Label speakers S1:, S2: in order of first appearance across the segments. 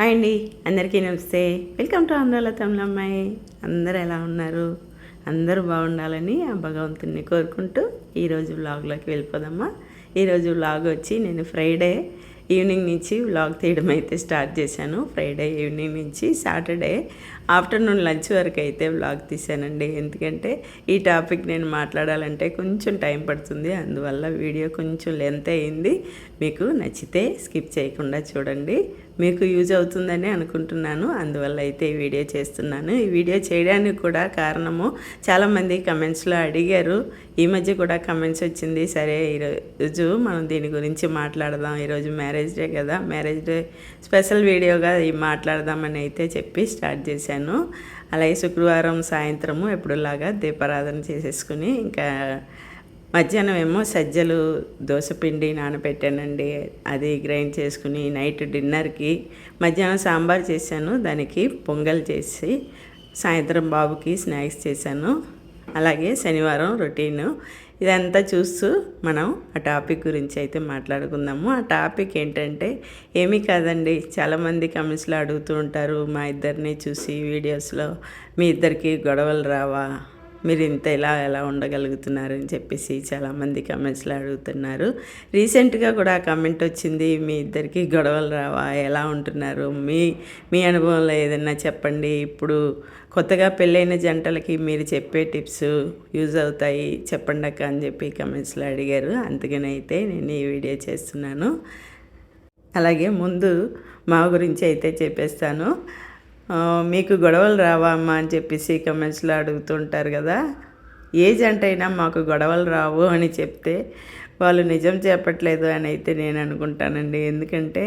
S1: Hi అండి. అందరికీ నమస్తే. వెల్కమ్ టు ఆంధ్రాల తమిళ అమ్మాయి. అందరూ ఎలా ఉన్నారు? అందరూ బాగుండాలని ఆ భగవంతుని కోరుకుంటూ ఈరోజు వ్లాగ్లోకి వెళ్ళిపోదామా? ఈరోజు వ్లాగ్ వచ్చి నేను ఫ్రైడే ఈవినింగ్ నుంచి వ్లాగ్ తీయడం అయితే స్టార్ట్ చేశాను. ఫ్రైడే ఈవినింగ్ నుంచి సాటర్డే. ఆఫ్టర్నూన్ లంచ్ వరకు అయితే వ్లాగ్ తీశానండి. ఎందుకంటే ఈ టాపిక్ నేను మాట్లాడాలంటే కొంచెం టైం పడుతుంది. అందువల్ల వీడియో కొంచెం లెంత్ అయింది. మీకు నచ్చితే స్కిప్ చేయకుండా చూడండి. మీకు యూజ్ అవుతుందని అనుకుంటున్నాను. అందువల్ల అయితే ఈ వీడియో చేస్తున్నాను. ఈ వీడియో చేయడానికి కూడా కారణము చాలామంది కమెంట్స్లో అడిగారు. ఈ మధ్య కూడా కమెంట్స్ వచ్చింది. సరే ఈరోజు మనం దీని గురించి మాట్లాడదాం. ఈరోజు మ్యారేజ్ డే కదా. మ్యారేజ్ డే స్పెషల్ వీడియోగా మాట్లాడదామని అయితే చెప్పి స్టార్ట్ చేశాను. అలాగే శుక్రవారం సాయంత్రము ఎప్పుడులాగా దీపారాధన చేసేసుకుని ఇంకా మధ్యాహ్నం ఏమో సజ్జలు దోశపిండి నానబెట్టానండి. అది గ్రైండ్ చేసుకుని నైట్ డిన్నర్కి మధ్యాహ్నం సాంబార్ చేశాను. దానికి పొంగల్ చేసి సాయంత్రం బాబుకి స్నాక్స్ చేశాను. అలాగే శనివారం రొటీను ఇదంతా చూస్తూ మనం ఆ టాపిక్ గురించి అయితే మాట్లాడుకుందాము. ఆ టాపిక్ ఏంటంటే ఏమీ కాదండి. చాలామంది కమెంట్స్లో అడుగుతూ ఉంటారు మా ఇద్దరిని చూసి వీడియోస్లో మీ ఇద్దరికి గొడవలు రావా? మీరు ఇంత ఇలా ఎలా ఉండగలుగుతున్నారు అని చెప్పేసి చాలామంది కమెంట్స్లో అడుగుతున్నారు. రీసెంట్గా కూడా కమెంట్ వచ్చింది మీ ఇద్దరికి గొడవలు రావా? ఎలా ఉంటున్నారు? మీ మీ అనుభవంలో ఏదైనా చెప్పండి. ఇప్పుడు కొత్తగా పెళ్ళైన జంటలకి మీరు చెప్పే టిప్స్ యూజ్ అవుతాయి. చెప్పండి అక్క అని చెప్పి కమెంట్స్లో అడిగారు. అందుకని అయితే నేను ఈ వీడియో చేస్తున్నాను. అలాగే ముందు మా గురించి అయితే చెప్పేస్తాను. మీకు గొడవలు రావా అమ్మా అని చెప్పేసి కమెంట్స్లో అడుగుతుంటారు కదా. ఏ జంట అయినా మాకు గొడవలు రావు అని చెప్తే వాళ్ళు నిజం చెప్పట్లేదు అని అయితే నేను అనుకుంటానండి. ఎందుకంటే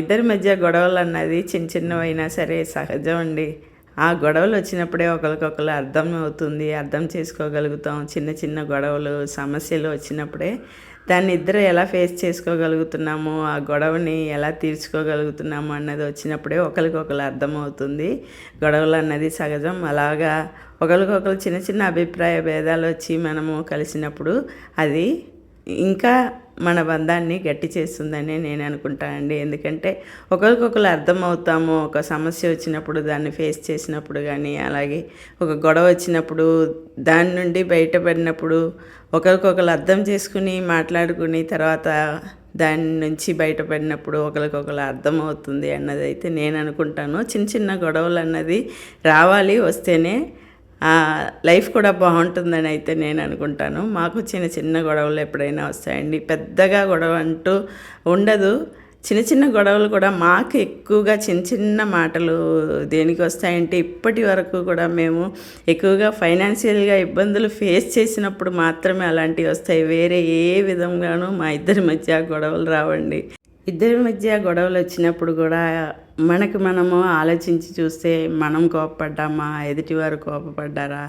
S1: ఇద్దరి మధ్య గొడవలు అన్నది చిన్న చిన్నవైనా సరే సహజం అండి. ఆ గొడవలు వచ్చినప్పుడే ఒకరికొకరు అర్థం అవుతుంది అర్థం చేసుకోగలుగుతాం. చిన్న చిన్న గొడవలు సమస్యలు వచ్చినప్పుడే దాన్ని ఇద్దరు ఎలా ఫేస్ చేసుకోగలుగుతున్నాము ఆ గొడవని ఎలా తీర్చుకోగలుగుతున్నాము అన్నది వచ్చినప్పుడే ఒకరికొకరు అర్థమవుతుంది. గొడవలు అన్నది సహజం. అలాగా ఒకరికొకరు చిన్న చిన్న అభిప్రాయ భేదాలు వచ్చి మనము కలిసినప్పుడు అది ఇంకా మన బంధాన్ని గట్టి చేస్తుందని నేను అనుకుంటానండి ఎందుకంటే ఒకరికొకరు అర్థమవుతాము ఒక సమస్య వచ్చినప్పుడు దాన్ని ఫేస్ చేసినప్పుడు కానీ అలాగే ఒక గొడవ వచ్చినప్పుడు దాని నుండి బయటపడినప్పుడు ఒకరికొకరు అర్థం చేసుకుని మాట్లాడుకుని తర్వాత దాని నుంచి బయటపడినప్పుడు ఒకరికొకరు అర్థమవుతుంది అన్నది అయితే నేను అనుకుంటాను. చిన్న చిన్న గొడవలు అన్నది రావాలి వస్తేనే లైఫ్ కూడా బాగుంటుందని అయితే నేను అనుకుంటాను. మాకు చిన్న చిన్న గొడవలు ఎప్పుడైనా వస్తాయండి. పెద్దగా గొడవ అంటూ ఉండదు. చిన్న చిన్న గొడవలు కూడా మాకు ఎక్కువగా చిన్న చిన్న మాటలు దేనికి వస్తాయంటే ఇప్పటి వరకు కూడా మేము ఎక్కువగా ఫైనాన్షియల్గా ఇబ్బందులు ఫేస్ చేసినప్పుడు మాత్రమే అలాంటివి వస్తాయి. వేరే ఏ విధంగానూ మా ఇద్దరి మధ్య గొడవలు రావండి. ఇద్దరి మధ్య గొడవలు వచ్చినప్పుడు కూడా మనకు మనము ఆలోచించి చూస్తే మనం కోపపడ్డామా ఎదుటివారు కోపపడ్డారా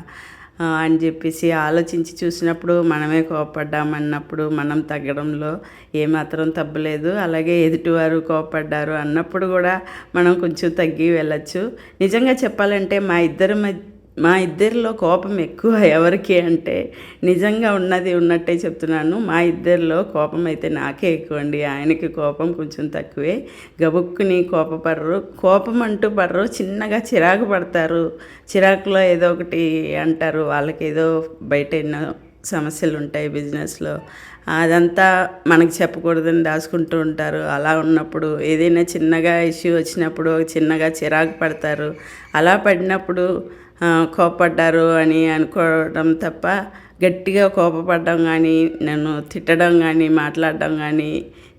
S1: అని చెప్పేసి ఆలోచించి చూసినప్పుడు మనమే కోపడ్డామన్నప్పుడు మనం తగ్గడంలో ఏమాత్రం తప్పలేదు అలాగే ఎదుటివారు కోపడ్డారు అన్నప్పుడు కూడా మనం కొంచెం తగ్గి వెళ్ళచ్చు. నిజంగా చెప్పాలంటే మా ఇద్దరి మధ్య మా ఇద్దరిలో కోపం ఎక్కువ ఎవరికి అంటే నిజంగా ఉన్నది ఉన్నట్టే చెప్తున్నాను. మా ఇద్దరిలో కోపం అయితే నాకే ఎక్కువ అండి. ఆయనకి కోపం కొంచెం తక్కువే. గబుక్కుని కోపపడరు. కోపం అంటూ పడరు. చిన్నగా చిరాకు పడతారు. చిరాకులో ఏదో ఒకటి అంటారు. వాళ్ళకి ఏదో బయట ఎన్నో సమస్యలు ఉంటాయి బిజినెస్లో. అదంతా మనకి చెప్పకూడదని దాచుకుంటూ ఉంటారు. అలా ఉన్నప్పుడు ఏదైనా చిన్నగా ఇష్యూ వచ్చినప్పుడు చిన్నగా చిరాకు పడతారు. అలా పడినప్పుడు కోపడ్డారు అని అనుకోవడం తప్ప గట్టిగా కోపపడడం కానీ నన్ను తిట్టడం కానీ మాట్లాడడం కానీ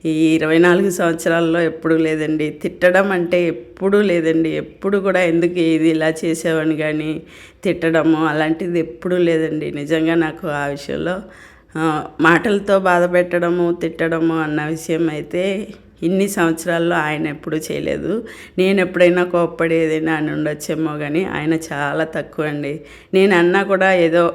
S1: ఈ ఇరవై నాలుగు సంవత్సరాల్లో ఎప్పుడూ లేదండి. తిట్టడం అంటే ఎప్పుడూ లేదండి. ఎప్పుడు కూడా ఎందుకు ఇది ఇలా చేసావని కానీ తిట్టడము అలాంటిది ఎప్పుడూ లేదండి. నిజంగా నాకు ఆ విషయంలో మాటలతో బాధ పెట్టడము తిట్టడము అన్న విషయం అయితే ఇన్ని సంవత్సరాల్లో ఆయన ఎప్పుడూ చేయలేదు. నేను ఎప్పుడైనా కోప్పడి ఏదైనా అని ఉండొచ్చేమో కానీ ఆయన చాలా తక్కువ అండి. నేను అన్నా కూడా ఏదో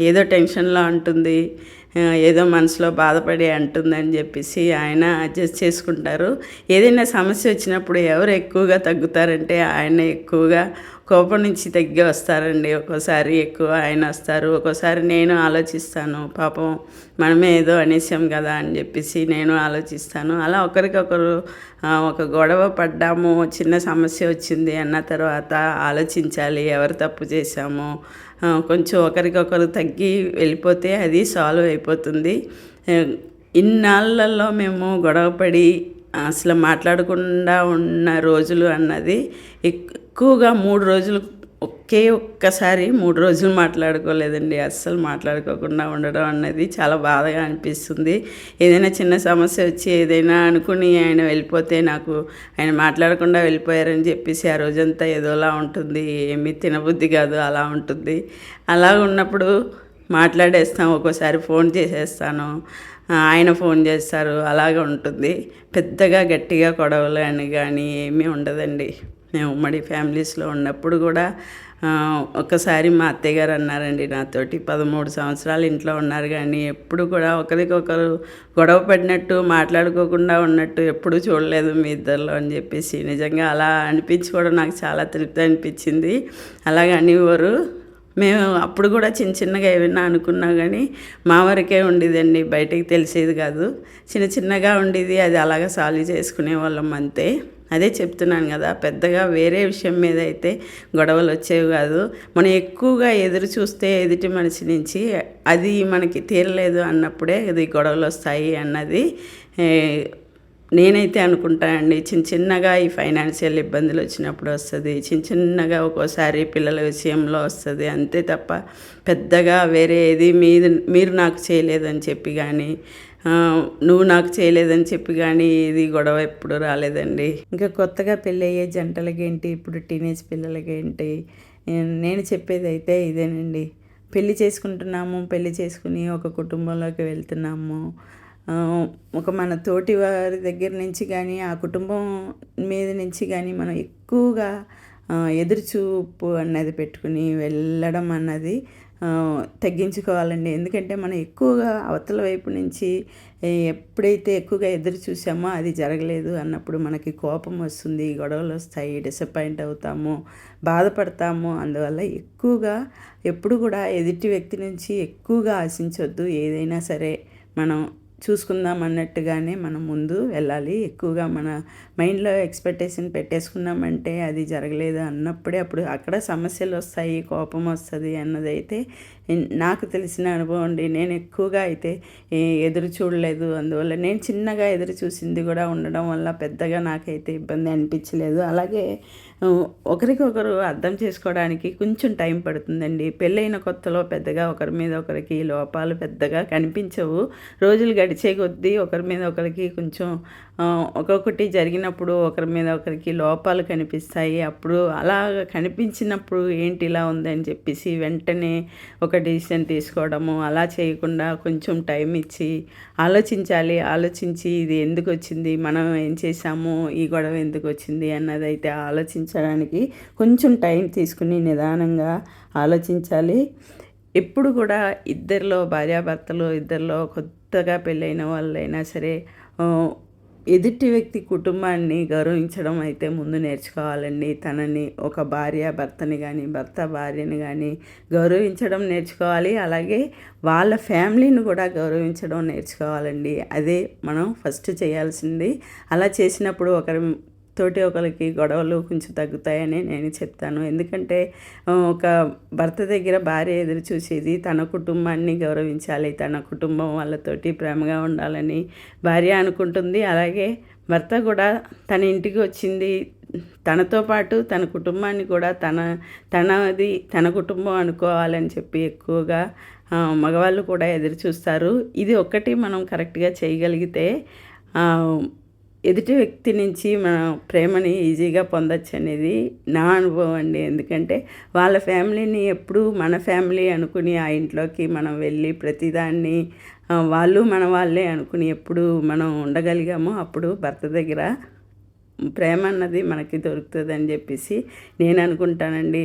S1: ఏదో టెన్షన్లో ఉంటుంది ఏదో మనసులో బాధపడి అంటుందని చెప్పేసి ఆయన అడ్జస్ట్ చేసుకుంటారు. ఏదైనా సమస్య వచ్చినప్పుడు ఎవరు ఎక్కువగా తగ్గుతారంటే ఆయన ఎక్కువగా కోపం నుంచి తగ్గి వస్తారండి. ఒక్కోసారి ఎక్కువ ఆయన వస్తారు. ఒక్కోసారి నేను ఆలోచిస్తాను. పాపం మనమే ఏదో అనేసాం కదా అని చెప్పేసి నేను ఆలోచిస్తాను. అలా ఒకరికొకరు ఒక గొడవ పడ్డాము చిన్న సమస్య వచ్చింది అన్న తర్వాత ఆలోచించాలి. ఎవరు తప్పు చేశాము? కొంచెం ఒకరికొకరు తగ్గి వెళ్ళిపోతే అది సాల్వ్ అయిపోతుంది. ఇన్నాళ్ళల్లో మేము గొడవపడి అసలు మాట్లాడకుండా ఉన్న రోజులు అన్నది ఎక్కువగా మూడు రోజులు ఒకే ఒక్కసారి మూడు రోజులు మాట్లాడుకోలేదండి. అస్సలు మాట్లాడుకోకుండా ఉండడం అన్నది చాలా బాధగా అనిపిస్తుంది. ఏదైనా చిన్న సమస్య వచ్చి ఏదైనా అనుకుని ఆయన వెళ్ళిపోతే నాకు ఆయన మాట్లాడకుండా వెళ్ళిపోయారని చెప్పేసి ఆ రోజంతా ఏదోలా ఉంటుంది. ఏమీ తినబుద్ధి కాదు అలా ఉంటుంది. అలా ఉన్నప్పుడు మాట్లాడేస్తాం ఒక్కోసారి ఫోన్ చేసేస్తాను. ఆయన ఫోన్ చేస్తారు అలాగే ఉంటుంది. పెద్దగా గట్టిగా గొడవలు అని కానీ ఏమీ ఉండదండి. మేము ఉమ్మడి ఫ్యామిలీస్లో ఉన్నప్పుడు కూడా ఒక్కసారి ఒకసారి మా అత్తయ్య గారు అన్నారండి నాతోటి పదమూడు సంవత్సరాలు ఇంట్లో ఉన్నారు కానీ ఎప్పుడు కూడా ఒకరికొకరు గొడవ పడినట్టు మాట్లాడుకోకుండా ఉన్నట్టు ఎప్పుడూ చూడలేదు మీ ఇద్దరిలో అని చెప్పేసి. నిజంగా అలా అనిపించుకోవడం నాకు చాలా తృప్తి అనిపించింది. అలాగే అనేవారు మేము అప్పుడు కూడా చిన్న చిన్నగా ఏమైనా అనుకున్నా కానీ మా వరకే ఉండేదండి బయటకు తెలిసేది కాదు. చిన్న చిన్నగా ఉండేది అది అలాగా సాల్వ్ చేసుకునే వాళ్ళం అంతే. అదే చెప్తున్నాను కదా పెద్దగా వేరే విషయం మీద అయితే గొడవలు వచ్చేవి కాదు. మనం ఎక్కువగా ఎదురు చూస్తే ఎదుటి మనిషి నుంచి అది మనకి తీరలేదు అన్నప్పుడే అది గొడవలు వస్తాయి అన్నది నేనైతే అనుకుంటానండి చిన్న చిన్నగా ఈ ఫైనాన్షియల్ ఇబ్బందులు వచ్చినప్పుడు వస్తుంది చిన్న చిన్నగా ఒక్కోసారి పిల్లల విషయంలో వస్తుంది అంతే తప్ప పెద్దగా వేరే ఏది మీరు మీరు నాకు చేయలేదని చెప్పి కానీ నువ్వు నాకు చేయలేదని చెప్పి కానీ ఇది గొడవ ఎప్పుడు రాలేదండి. ఇంకా కొత్తగా పెళ్ళయ్యే జంటలకి ఏంటి ఇప్పుడు టీనేజ్ పిల్లలకి ఏంటి నేను చెప్పేది అయితే ఇదేనండి. పెళ్ళి చేసుకుంటున్నాము పెళ్ళి చేసుకుని ఒక కుటుంబంలోకి వెళ్తున్నాము ఒక మన తోటి వారి దగ్గర నుంచి కానీ ఆ కుటుంబం మీద నుంచి కానీ మనం ఎక్కువగా ఎదురుచూపు అన్నది పెట్టుకుని వెళ్ళడం అన్నది తగ్గించుకోవాలండి. ఎందుకంటే మనం ఎక్కువగా అవతల వైపు నుంచి ఎప్పుడైతే ఎక్కువగా ఎదురు చూసామో అది జరగలేదు అన్నప్పుడు మనకి కోపం వస్తుంది గొడవలు వస్తాయి డిసప్పాయింట్ అవుతాము బాధపడతాము. అందువల్ల ఎక్కువగా ఎప్పుడు కూడా ఎదుటి వ్యక్తి నుంచి ఎక్కువగా ఆశించొద్దు. ఏదైనా సరే మనం చూసుకుందాం అన్నట్టుగానే మనం ముందు వెళ్ళాలి. ఎక్కువగా మన మైండ్లో ఎక్స్పెక్టేషన్ పెట్టేసుకున్నామంటే అది జరగలేదు అన్నప్పుడే అప్పుడు అక్కడ సమస్యలు వస్తాయి కోపం వస్తుంది అన్నదైతే నాకు తెలిసిన అనుభవం అండి. నేను ఎక్కువగా అయితే ఏ, ఎదురు చూడలేదు. అందువల్ల నేను చిన్నగా ఎదురు చూసింది కూడా ఉండడం వల్ల పెద్దగా నాకైతే ఇబ్బంది అనిపించలేదు. అలాగే ఒకరికొకరు అర్థం చేసుకోవడానికి కొంచెం టైం పడుతుందండి. పెళ్ళైన కొత్తలో పెద్దగా ఒకరి మీద ఒకరికి లోపాలు పెద్దగా కనిపించవు. రోజులు గడిచే కొద్దీ ఒకరి మీద ఒకరికి కొంచెం ఒక్కొక్కటి జరిగినప్పుడు ఒకరి మీద ఒకరికి లోపాలు కనిపిస్తాయి. అప్పుడు అలా కనిపించినప్పుడు ఏంటి ఇలా ఉందని చెప్పేసి వెంటనే ఒక డిసిషన్ తీసుకోవడము అలా చేయకుండా కొంచెం టైం ఇచ్చి ఆలోచించాలి. ఆలోచించి ఇది ఎందుకు వచ్చింది? మనం ఏం చేసాము ఈ గొడవ ఎందుకు వచ్చింది? అన్నదైతే ఆలోచించడానికి కొంచెం టైం తీసుకుని నిదానంగా ఆలోచించాలి. ఎప్పుడు కూడా ఇద్దరిలో భార్యాభర్తలు ఇద్దరిలో కొత్తగా పెళ్ళైన వాళ్ళైనా సరే ఎదుటి వ్యక్తి కుటుంబాన్ని గౌరవించడం అయితే ముందు నేర్చుకోవాలండి. తనని ఒక భార్య భర్తని కానీ భర్త భార్యని కానీ గౌరవించడం నేర్చుకోవాలి. అలాగే వాళ్ళ ఫ్యామిలీని కూడా గౌరవించడం నేర్చుకోవాలండి. అదే మనం ఫస్ట్ చేయాల్సింది. అలా చేసినప్పుడు ఒకరి తోటి ఒకరికి గొడవలు కొంచెం తగ్గుతాయని నేను చెప్తాను. ఎందుకంటే ఒక భర్త దగ్గర భార్య ఎదురు చూసేది తన కుటుంబాన్ని గౌరవించాలి తన కుటుంబం వాళ్ళతోటి ప్రేమగా ఉండాలని భార్య అనుకుంటుంది. అలాగే భర్త కూడా తన ఇంటికి వచ్చింది తనతో పాటు తన కుటుంబాన్ని కూడా తన తనది తన కుటుంబం అనుకోవాలని చెప్పి ఎక్కువగా మగవాళ్ళు కూడా ఎదురు చూస్తారు. ఇది ఒక్కటి మనం కరెక్ట్గా చేయగలిగితే ఎదుటి వ్యక్తి నుంచి మనం ప్రేమని ఈజీగా పొందొచ్చు అనేది నా అనుభవం అండి. ఎందుకంటే వాళ్ళ ఫ్యామిలీని ఎప్పుడు మన ఫ్యామిలీ అనుకుని ఆ ఇంట్లోకి మనం వెళ్ళి ప్రతిదాన్ని వాళ్ళు మన వాళ్ళే అనుకుని ఎప్పుడు మనం ఉండగలిగామో అప్పుడు భర్త దగ్గర ప్రేమ అన్నది మనకి దొరుకుతుంది అని చెప్పేసి నేను అనుకుంటానండి.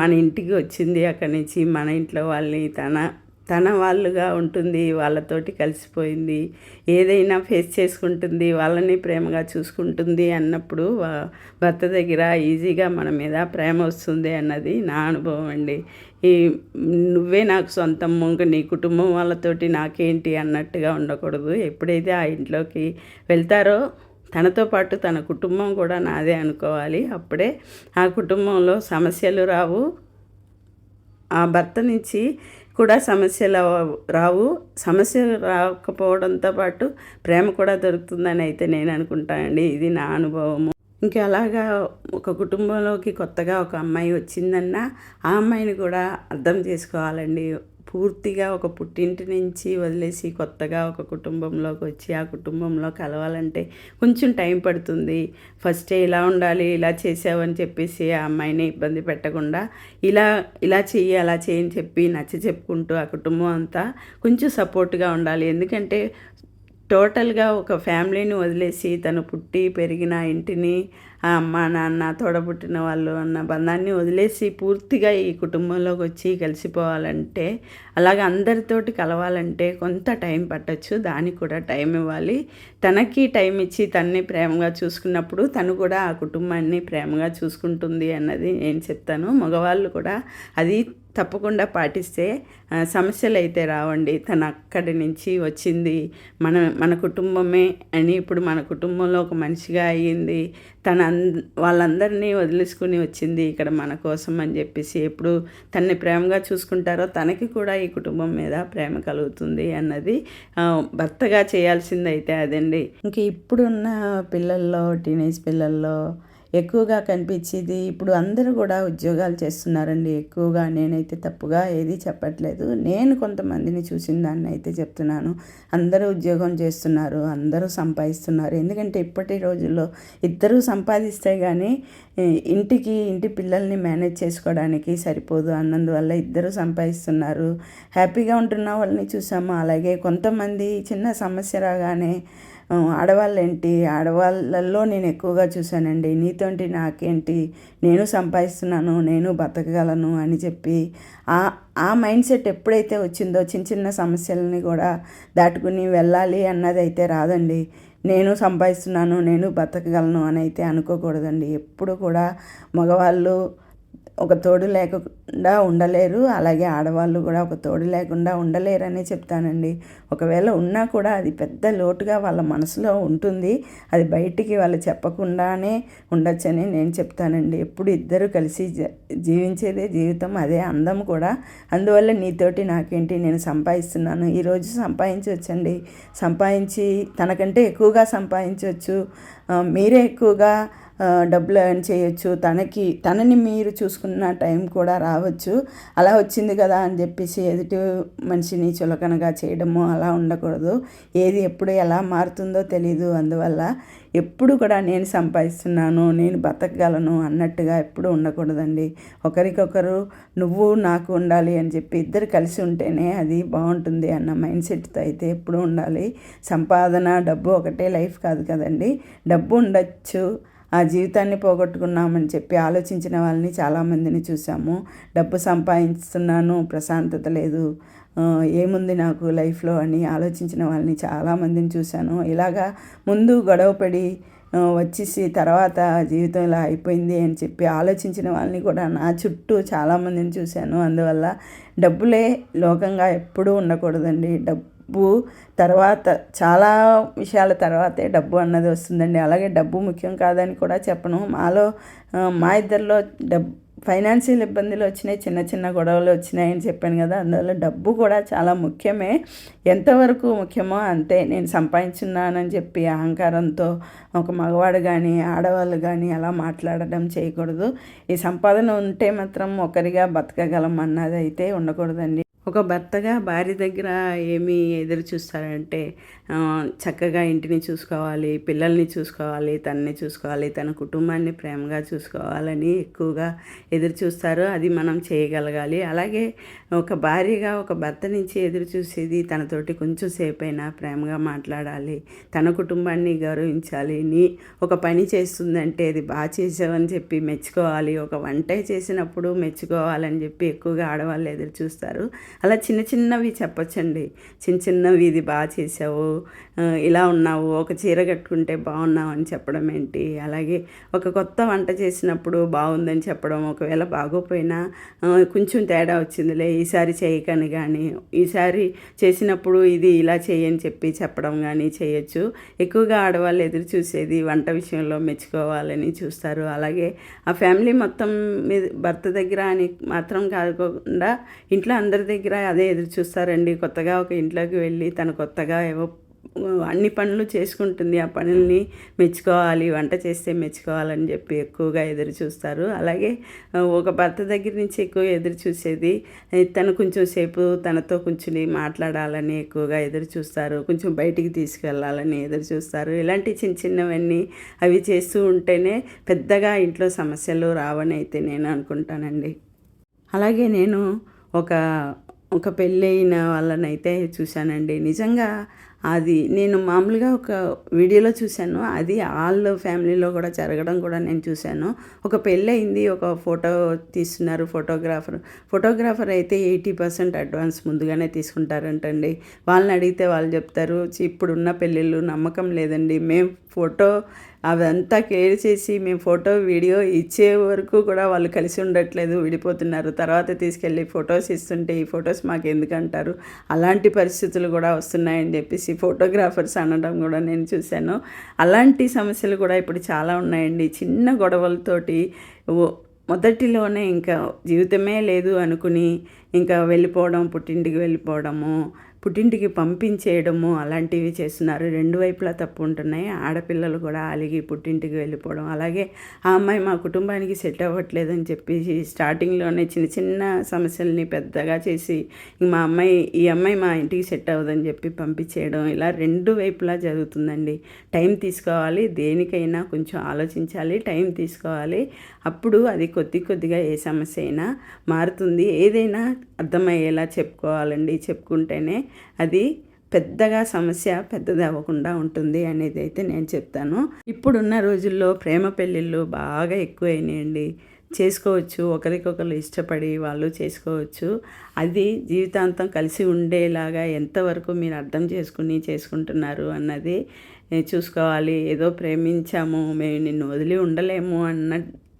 S1: మన ఇంటికి వచ్చింది అక్కడి నుంచి మన ఇంట్లో వాళ్ళని తన తన వాళ్ళుగా ఉంటుంది వాళ్ళతోటి కలిసిపోయింది ఏదైనా ఫేస్ చేసుకుంటుంది వాళ్ళని ప్రేమగా చూసుకుంటుంది అన్నప్పుడు భర్త దగ్గర ఈజీగా మన మీద ప్రేమ వస్తుంది అన్నది నా అనుభవం అండి. ఈ నువ్వే నాకు సొంతం ఇంక నీ కుటుంబం వాళ్ళతోటి నాకేంటి అన్నట్టుగా ఉండకూడదు. ఎప్పుడైతే ఆ ఇంట్లోకి వెళ్తారో తనతో పాటు తన కుటుంబం కూడా నాదే అనుకోవాలి. అప్పుడే ఆ కుటుంబంలో సమస్యలు రావు. ఆ భర్త నుంచి కూడా సమస్యలు రావు. సమస్యలు రాకపోవడంతో పాటు ప్రేమ కూడా దొరుకుతుందని అయితే నేను అనుకుంటానండి. ఇది నా అనుభవము. ఇంకా అలాగా ఒక కుటుంబంలోకి కొత్తగా ఒక అమ్మాయి వచ్చిందన్నా ఆ అమ్మాయిని కూడా అర్థం చేసుకోవాలండి. పూర్తిగా ఒక పుట్టింటి నుంచి వదిలేసి కొత్తగా ఒక కుటుంబంలోకి వచ్చి ఆ కుటుంబంలో కలవాలంటే కొంచెం టైం పడుతుంది. ఫస్ట్ ఇలా ఉండాలి ఇలా చేసావని చెప్పేసి ఆ అమ్మాయిని ఇబ్బంది పెట్టకుండా ఇలా ఇలా చెయ్యి అలా చేయని చెప్పి నచ్చ చెప్పుకుంటూ ఆ కుటుంబం అంతా కొంచెం సపోర్ట్గా ఉండాలి. ఎందుకంటే టోటల్గా ఒక ఫ్యామిలీని వదిలేసి తను పుట్టి పెరిగిన ఇంటిని ఆ అమ్మ నాన్న తోడబుట్టిన వాళ్ళు అన్న బంధాన్ని వదిలేసి పూర్తిగా ఈ కుటుంబంలోకి వచ్చి కలిసిపోవాలంటే అలాగే అందరితోటి కలవాలంటే కొంత టైం పట్టచ్చు దానికి కూడా టైం ఇవ్వాలి. తనకి టైం ఇచ్చి తన్ని ప్రేమగా చూసుకున్నప్పుడు తను కూడా ఆ కుటుంబాన్ని ప్రేమగా చూసుకుంటుంది అన్నది నేను చెప్తాను. మగవాళ్ళు కూడా అది తప్పకుండా పాటిస్తే సమస్యలు అయితే రావండి. తను అక్కడి నుంచి వచ్చింది. మన మన కుటుంబమే అని ఇప్పుడు మన కుటుంబంలో ఒక మనిషిగా అయ్యింది. తన వాళ్ళందరినీ వదిలేసుకుని వచ్చింది ఇక్కడ మన కోసం అని చెప్పేసి ఎప్పుడు తన్ని ప్రేమగా చూసుకుంటారో తనకి కూడా ఈ కుటుంబం మీద ప్రేమ కలుగుతుంది అన్నది భర్తగా చేయాల్సింది అయితే అదండి. ఇంక ఇప్పుడున్న పిల్లల్లో టీనేజ్ పిల్లల్లో ఎక్కువగా కనిపించేది. ఇప్పుడు అందరూ కూడా ఉద్యోగాలు చేస్తున్నారండి. ఎక్కువగా నేనైతే తప్పుగా ఏది చెప్పట్లేదు. నేను కొంతమందిని చూసిన దాన్ని అయితే చెప్తున్నాను. అందరూ ఉద్యోగం చేస్తున్నారు. అందరూ సంపాదిస్తున్నారు. ఎందుకంటే ఇప్పటి రోజుల్లో ఇద్దరూ సంపాదిస్తే కానీ ఇంటికి ఇంటి పిల్లల్ని మేనేజ్ చేసుకోవడానికి సరిపోదు. అన్నందువల్ల ఇద్దరు సంపాదిస్తున్నారు. హ్యాపీగా ఉంటున్న వాళ్ళని చూసాము. అలాగే కొంతమంది చిన్న సమస్య రాగానే ఆడవాళ్ళేంటి? ఆడవాళ్ళల్లో నేను ఎక్కువగా చూశానండి. నీతోంటి నాకేంటి? నేను సంపాదిస్తున్నాను నేను బతకగలను అని చెప్పి ఆ ఆ మైండ్ సెట్ ఎప్పుడైతే వచ్చిందో చిన్న చిన్న సమస్యలని కూడా దాటుకుని వెళ్ళాలి అన్నది అయితే రాదండి. నేను సంపాదిస్తున్నాను నేను బతకగలను అని అయితే అనుకోకూడదండి. ఎప్పుడు కూడా మగవాళ్ళు ఒక తోడు లేకుండా ఉండలేరు. అలాగే ఆడవాళ్ళు కూడా ఒక తోడు లేకుండా ఉండలేరని చెప్తానండి. ఒకవేళ ఉన్నా కూడా అది పెద్ద లోటుగా వాళ్ళ మనసులో ఉంటుంది. అది బయటికి వాళ్ళు చెప్పకుండానే ఉండొచ్చని నేను చెప్తానండి. ఎప్పుడు ఇద్దరు కలిసి జీవించేదే జీవితం అదే అందం కూడా. అందువల్ల నీతోటి నాకేంటి నేను సంపాదిస్తున్నాను. ఈరోజు సంపాదించవచ్చండి. సంపాదించి తనకంటే ఎక్కువగా సంపాదించవచ్చు. మీరే ఎక్కువగా డబ్బులు ఎర్న్ చేయొచ్చు. తనకి తనని మీరు చూసుకున్న టైం కూడా రావచ్చు. అలా వచ్చింది కదా అని చెప్పేసి ఎదుటి మనిషిని చులకనగా చేయడము అలా ఉండకూడదు. ఏది ఎప్పుడు ఎలా మారుతుందో తెలీదు. అందువల్ల ఎప్పుడు కూడా నేను సంపాదిస్తున్నాను నేను బతకగలను అన్నట్టుగా ఎప్పుడు ఉండకూడదండి. ఒకరికొకరు నువ్వు నాకు ఉండాలి అని చెప్పి ఇద్దరు కలిసి ఉంటేనే అది బాగుంటుంది అన్న మైండ్ సెట్తో అయితే ఎప్పుడు ఉండాలి. సంపాదన డబ్బు ఒకటే లైఫ్ కాదు కదండి. డబ్బు ఉండొచ్చు. ఆ జీవితాన్ని పోగొట్టుకున్నామని చెప్పి ఆలోచించిన వాళ్ళని చాలామందిని చూసాము. డబ్బు సంపాదిస్తున్నాను ప్రశాంతత లేదు ఏముంది నాకు లైఫ్లో అని ఆలోచించిన వాళ్ళని చాలామందిని చూశాను. ఇలాగా ముందు గొడవపడి వచ్చేసి తర్వాత జీవితం ఇలా అయిపోయింది అని చెప్పి ఆలోచించిన వాళ్ళని కూడా నా చుట్టూ చాలామందిని చూశాను. అందువల్ల డబ్బులే లోకంగా ఎప్పుడూ ఉండకూడదండి. డబ్బు డబ్బు తర్వాత చాలా విషయాల తర్వాతే డబ్బు అన్నది వస్తుందండి. అలాగే డబ్బు ముఖ్యం కాదని కూడా చెప్పను. మాలో మా ఇద్దరిలో డబ్బు ఫైనాన్షియల్ ఇబ్బందులు వచ్చినాయి చిన్న చిన్న గొడవలు వచ్చినాయని చెప్పాను కదా. అందువల్ల డబ్బు కూడా చాలా ముఖ్యమే. ఎంతవరకు ముఖ్యమో అంతే. నేను సంపాదించున్నానని చెప్పి అహంకారంతో ఒక మగవాడు కానీ ఆడవాళ్ళు కానీ అలా మాట్లాడడం చేయకూడదు. ఈ సంపాదన ఉంటే మాత్రం ఒకరిగా బతకగలం అన్నది అయితే ఉండకూడదండి. ఒక భర్తగా భార్య దగ్గర ఏమి ఎదురు చూస్తారంటే చక్కగా ఇంటిని చూసుకోవాలి పిల్లల్ని చూసుకోవాలి తనని చూసుకోవాలి తన కుటుంబాన్ని ప్రేమగా చూసుకోవాలని ఎక్కువగా ఎదురు చూస్తారు. అది మనం చేయగలగాలి. అలాగే ఒక భార్యగా ఒక భర్త నుంచి ఎదురు చూసేది తనతోటి కొంచెం సేపు అయినా ప్రేమగా మాట్లాడాలి. తన కుటుంబాన్ని గౌరవించాలి. నీ ఒక పని చేస్తుందంటే అది బాగా చేసావని చెప్పి మెచ్చుకోవాలి. ఒక వంట చేసినప్పుడు మెచ్చుకోవాలని చెప్పి ఎక్కువగా ఆడవాళ్ళు ఎదురు చూస్తారు. అలా చిన్న చిన్నవి చెప్పొచ్చండి. చిన్న చిన్నవి ఇది బాగా చేసావు ఇలా ఉన్నావు ఒక చీర కట్టుకుంటే బాగున్నావు అని చెప్పడం ఏంటి? అలాగే ఒక కొత్త వంట చేసినప్పుడు బాగుందని చెప్పడం ఒకవేళ బాగోపోయినా కొంచెం తేడా వచ్చిందిలే ఈసారి చేయకని కానీ ఈసారి చేసినప్పుడు ఇది ఇలా చేయని చెప్పి చెప్పడం కానీ చేయొచ్చు. ఎక్కువగా ఆడవాళ్ళు ఎదురు చూసేది వంట విషయంలో మెచ్చుకోవాలని చూస్తారు. అలాగే ఆ ఫ్యామిలీ మొత్తం మీద భర్త దగ్గర అని మాత్రం కాకుండా ఇంట్లో అందరి దగ్గర అదే ఎదురు చూస్తారండి. కొత్తగా ఒక ఇంట్లోకి వెళ్ళి తను కొత్తగా ఏవో అన్ని పనులు చేసుకుంటుంది. ఆ పనుల్ని మెచ్చుకోవాలి వంట చేస్తే మెచ్చుకోవాలని చెప్పి ఎక్కువగా ఎదురు చూస్తారు. అలాగే ఒక భర్త దగ్గర నుంచి ఎక్కువ ఎదురు చూసేది తను కొంచెం సేపు తనతో కూర్చుని మాట్లాడాలని ఎక్కువగా ఎదురు చూస్తారు. కొంచెం బయటికి తీసుకెళ్ళాలని ఎదురు చూస్తారు. ఇలాంటి చిన్న చిన్నవన్నీ అవి చేస్తూ ఉంటేనే పెద్దగా ఇంట్లో సమస్యలు రావని అయితే నేను అనుకుంటానండి. అలాగే నేను ఒక ఒక పెళ్ళైన వాళ్ళనైతే చూశానండి. నిజంగా అది నేను మామూలుగా ఒక వీడియోలో చూశాను. అది వాళ్ళ ఫ్యామిలీలో కూడా జరగడం కూడా నేను చూశాను. ఒక పెళ్ళి అయింది ఒక ఫోటో తీస్తున్నారు ఫోటోగ్రాఫర్. ఫోటోగ్రాఫర్ అయితే ఎయిటీ పర్సెంట్ అడ్వాన్స్ ముందుగానే తీసుకుంటారంటండి. వాళ్ళని అడిగితే వాళ్ళు చెప్తారు ఇప్పుడున్న పెళ్ళిళ్ళు నమ్మకం లేదండి. మేము ఫోటో అదంతా కేర్ చేసి మేము ఫోటో వీడియో ఇచ్చే వరకు కూడా వాళ్ళు కలిసి ఉండట్లేదు విడిపోతున్నారు. తర్వాత తీసుకెళ్ళి ఫొటోస్ ఇస్తుంటే ఈ ఫొటోస్ మాకు ఎందుకంటారు? అలాంటి పరిస్థితులు కూడా వస్తున్నాయని చెప్పేసి ఫోటోగ్రాఫర్స్ అనడం కూడా నేను చూశాను. అలాంటి సమస్యలు కూడా ఇప్పుడు చాలా ఉన్నాయండి. చిన్న గొడవలతోటి మొదటిలోనే ఇంకా జీవితమే లేదు అనుకుని ఇంకా వెళ్ళిపోవడం పుట్టింటికి వెళ్ళిపోవడము పుట్టింటికి పంపించేయడము అలాంటివి చేస్తున్నారు. రెండు వైపులా తప్పు ఉంటున్నాయి. ఆడపిల్లలు కూడా అలిగి పుట్టింటికి వెళ్ళిపోవడం. అలాగే ఆ అమ్మాయి మా కుటుంబానికి సెట్ అవ్వట్లేదని చెప్పేసి స్టార్టింగ్లోనే చిన్న చిన్న సమస్యల్ని పెద్దగా చేసి మా అమ్మాయి ఈ అమ్మాయి మా ఇంటికి సెట్ అవ్వదని చెప్పి పంపించేయడం ఇలా రెండు వైపులా జరుగుతుందండి. టైం తీసుకోవాలి. దేనికైనా కొంచెం ఆలోచించాలి. టైం తీసుకోవాలి. అప్పుడు అది కొద్ది కొద్దిగా ఏ సమస్య అయినా మారుతుంది. ఏదైనా అర్థమయ్యేలా చెప్పుకోవాలండి. చెప్పుకుంటేనే అది పెద్దగా సమస్య పెద్దది అవ్వకుండా ఉంటుంది అనేది అయితే నేను చెప్తాను. ఇప్పుడున్న రోజుల్లో ప్రేమ పెళ్ళిళ్ళు బాగా ఎక్కువైనాయండి. చేసుకోవచ్చు ఒకరికొకరు ఇష్టపడి వాళ్ళు చేసుకోవచ్చు. అది జీవితాంతం కలిసి ఉండేలాగా ఎంతవరకు మీరు అర్థం చేసుకుని చేసుకుంటున్నారు అన్నది చూసుకోవాలి. ఏదో ప్రేమించాము మేము నిన్ను వదిలి ఉండలేము అన్న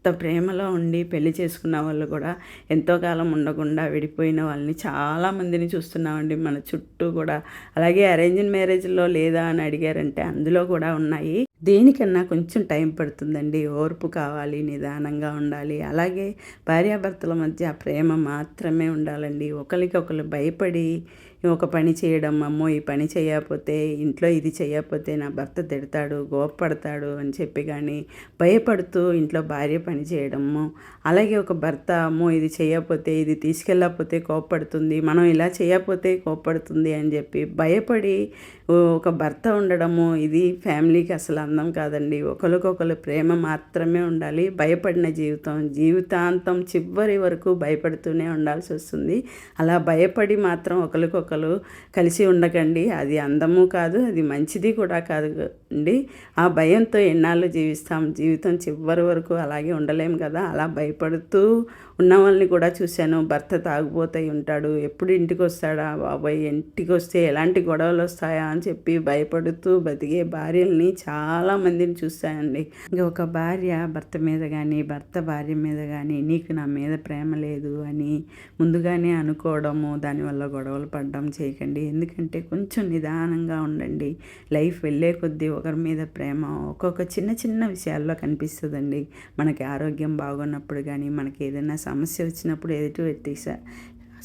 S1: అంత ప్రేమలో ఉండి పెళ్ళి చేసుకున్న వాళ్ళు కూడా ఎంతో కాలం ఉండకుండా విడిపోయిన వాళ్ళని చాలామందిని చూస్తున్నామండి. మన చుట్టూ కూడా. అలాగే అరేంజ్డ్ మ్యారేజ్లో లేదా అని అడిగారంటే అందులో కూడా ఉన్నాయి. దేనికన్నా కొంచెం టైం పడుతుందండి. ఓర్పు కావాలి నిదానంగా ఉండాలి. అలాగే భార్యాభర్తల మధ్య ప్రేమ మాత్రమే ఉండాలండి. ఒకరికొకరు భయపడి ఒక పని చేయడం అమ్మో ఈ పని చేయకపోతే ఇంట్లో ఇది చేయకపోతే నా భర్త తిడతాడు గోపడతాడు అని చెప్పి కానీ భయపడుతూ ఇంట్లో భార్య పని చేయడము అలాగే ఒక భర్త అమ్మో ఇది చేయకపోతే ఇది తీసుకెళ్ళకపోతే కోపడుతుంది మనం ఇలా చేయకపోతే కోపడుతుంది అని చెప్పి భయపడి ఒక భర్త ఉండడము ఇది ఫ్యామిలీకి అసలు అందం కాదండి. ఒకరికొకరు ప్రేమ మాత్రమే ఉండాలి. భయపడిన జీవితం జీవితాంతం చివరి వరకు భయపడుతూనే ఉండాల్సి వస్తుంది. అలా భయపడి మాత్రం ఒకరికొకరు కలిసి ఉండకండి. అది అందము కాదు అది మంచిది కూడా కాదు అండి. ఆ భయంతో ఎన్నాళ్ళు జీవిస్తాం? జీవితం చివరి వరకు అలాగే ఉండలేం కదా. అలా భయపడుతూ ఉన్న వాళ్ళని కూడా చూశాను. భర్త తాగిపోతాయి ఉంటాడు. ఎప్పుడు ఇంటికి వస్తాడా బాబాయ్? ఇంటికి వస్తే ఎలాంటి గొడవలు వస్తాయా అని చెప్పి భయపడుతూ బతికే భార్యల్ని చాలా మందిని ఇంకా ఒక భార్య భర్త మీద కానీ భర్త భార్య మీద కానీ నీకు నా మీద ప్రేమ లేదు అని ముందుగానే అనుకోవడము దానివల్ల గొడవలు పడడం చేయకండి. ఎందుకంటే కొంచెం నిదానంగా ఉండండి. లైఫ్ వెళ్ళే కొద్దీ ఒకరి మీద ప్రేమ ఒక్కొక్క చిన్న చిన్న విషయాల్లో కనిపిస్తుందండి. మనకి ఆరోగ్యం బాగున్నప్పుడు కానీ మనకి ఏదైనా సమస్య వచ్చినప్పుడు ఎదుటి వ్యక్తి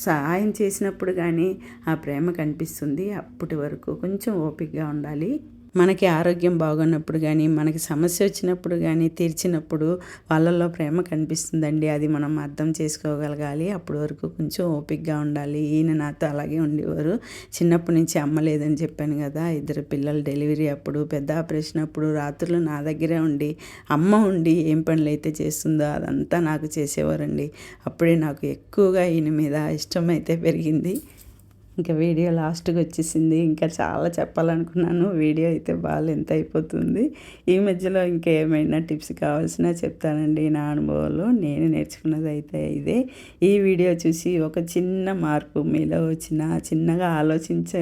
S1: సహాయం చేసినప్పుడు కానీ ఆ ప్రేమ కనిపిస్తుంది. అప్పటి వరకు కొంచెం ఓపికగా ఉండాలి. మనకి ఆరోగ్యం బాగున్నప్పుడు కానీ మనకి సమస్య వచ్చినప్పుడు కానీ తీర్చినప్పుడు వాళ్ళల్లో ప్రేమ కనిపిస్తుందండి. అది మనం అర్థం చేసుకోగలగాలి. అప్పటి వరకు కొంచెం ఓపిక్గా ఉండాలి. ఈయన నాతో అలాగే ఉండేవారు. చిన్నప్పటి నుంచి అమ్మ లేదని చెప్పాను కదా. ఇద్దరు పిల్లలు డెలివరీ అప్పుడు పెద్ద ఆపరేషన్ అప్పుడు రాత్రులు నా దగ్గరే ఉండి అమ్మ ఉండి ఏం పనులు అయితే చేస్తుందో అదంతా నాకు చేసేవారండి. అప్పుడే నాకు ఎక్కువగా ఈయన మీద ఇష్టం అయితే పెరిగింది. ఇంకా వీడియో లాస్ట్కి వచ్చేసింది. ఇంకా చాలా చెప్పాలనుకున్నాను. వీడియో అయితే బాగా ఎంత అయిపోతుంది. ఈ మధ్యలో ఇంకేమైనా టిప్స్ కావాల్సిన చెప్తానండి నా అనుభవంలో. నేను నేర్చుకున్నది అయితే ఇదే. ఈ వీడియో చూసి ఒక చిన్న మార్పు మీలో వచ్చిన చిన్నగా ఆలోచించ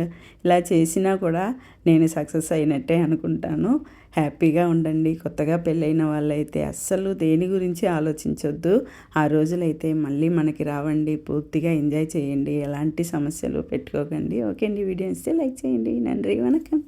S1: ఇలా చేసినా కూడా నేను సక్సెస్ అయినట్టే అనుకుంటాను. హ్యాపీగా ఉండండి. కొత్తగా పెళ్ళైన వాళ్ళైతే అస్సలు దేని గురించి ఆలోచించొద్దు. ఆ రోజులైతే మళ్ళీ మనకి రావండి. పూర్తిగా ఎంజాయ్ చేయండి. ఎలాంటి సమస్యలు పెట్టుకోకండి. ఓకే అండి. వీడియో ఇస్తే లైక్ చేయండి. నండ్రి వనకం.